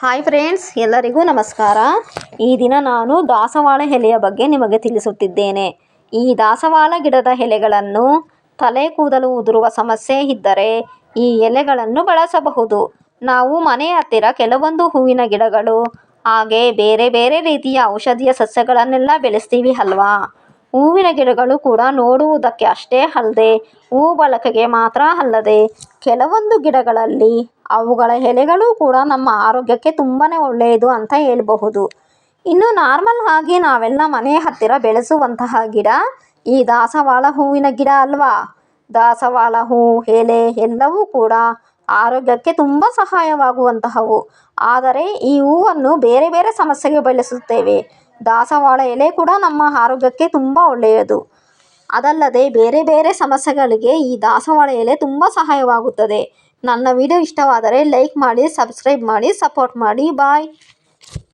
Hi friends ಎಲ್ಲರಿಗೂ ನಮಸ್ಕಾರ. ಈ ದಿನ ನಾನು ದಾಸವಾಳ ಎಲೆಯ ಬಗ್ಗೆ ನಿಮಗೆ ತಿಳಿಸುತ್ತಿದ್ದೇನೆ. ಈ ದಾಸವಾಳ ಗಿಡದ ಎಲೆಗಳನ್ನು ತಲೆ ಕೂದಲು ಉದುರುವ ಸಮಸ್ಯೆ ಇದ್ದರೆ ಈ ಎಲೆಗಳನ್ನು ಬಳಸಬಹುದು. ನಾವು ಮನೆ ಹತ್ತಿರ ಕೆಲವೊಂದು ಹೂವಿನ ಗಿಡಗಳು, ಹಾಗೆ ಬೇರೆ ಬೇರೆ ರೀತಿಯ ಔಷಧೀಯ ಸಸ್ಯಗಳನ್ನೆಲ್ಲ ಬೆಳೆಸ್ತೀವಿ ಅಲ್ವಾ? ಹೂವಿನ ಗಿಡಗಳು ಕೂಡ ನೋಡುವುದಕ್ಕೆ ಅಷ್ಟೇ ಅಲ್ಲದೆ ಹೂ ಬಳಕೆಗೆ ಮಾತ್ರ ಅಲ್ಲದೆ ಕೆಲವೊಂದು ಗಿಡಗಳಲ್ಲಿ ಅವುಗಳ ಎಲೆಗಳು ಕೂಡ ನಮ್ಮ ಆರೋಗ್ಯಕ್ಕೆ ತುಂಬಾ ಒಳ್ಳೆಯದು ಅಂತ ಹೇಳಬಹುದು. ಇನ್ನು ನಾರ್ಮಲ್ ಆಗಿ ನಾವೆಲ್ಲ ಮನೆ ಹತ್ತಿರ ಬೆಳೆಸುವಂತಹ ಗಿಡ ಈ ದಾಸವಾಳ ಹೂವಿನ ಗಿಡ ಅಲ್ವಾ? ದಾಸವಾಳ ಹೂ, ಎಲೆ ಎಲ್ಲವೂ ಕೂಡ ಆರೋಗ್ಯಕ್ಕೆ ತುಂಬ ಸಹಾಯವಾಗುವಂತಹವು. ಆದರೆ ಈ ಹೂವನ್ನು ಬೇರೆ ಬೇರೆ ಸಮಸ್ಯೆಗೆ ಬಳಸುತ್ತೇವೆ. ದಾಸವಾಳ ಎಲೆ ಕೂಡ ನಮ್ಮ ಆರೋಗ್ಯಕ್ಕೆ ತುಂಬ ಒಳ್ಳೆಯದು. ಅದಲ್ಲದೆ ಬೇರೆ ಬೇರೆ ಸಮಸ್ಯೆಗಳಿಗೆ ಈ ದಾಸವಾಳ ಎಲೆ ತುಂಬ ಸಹಾಯವಾಗುತ್ತದೆ. ನನ್ನ ವಿಡಿಯೋ ಇಷ್ಟವಾದರೆ ಲೈಕ್ ಮಾಡಿ, ಸಬ್ಸ್ಕ್ರೈಬ್ ಮಾಡಿ, ಸಪೋರ್ಟ್ ಮಾಡಿ. ಬಾಯ್.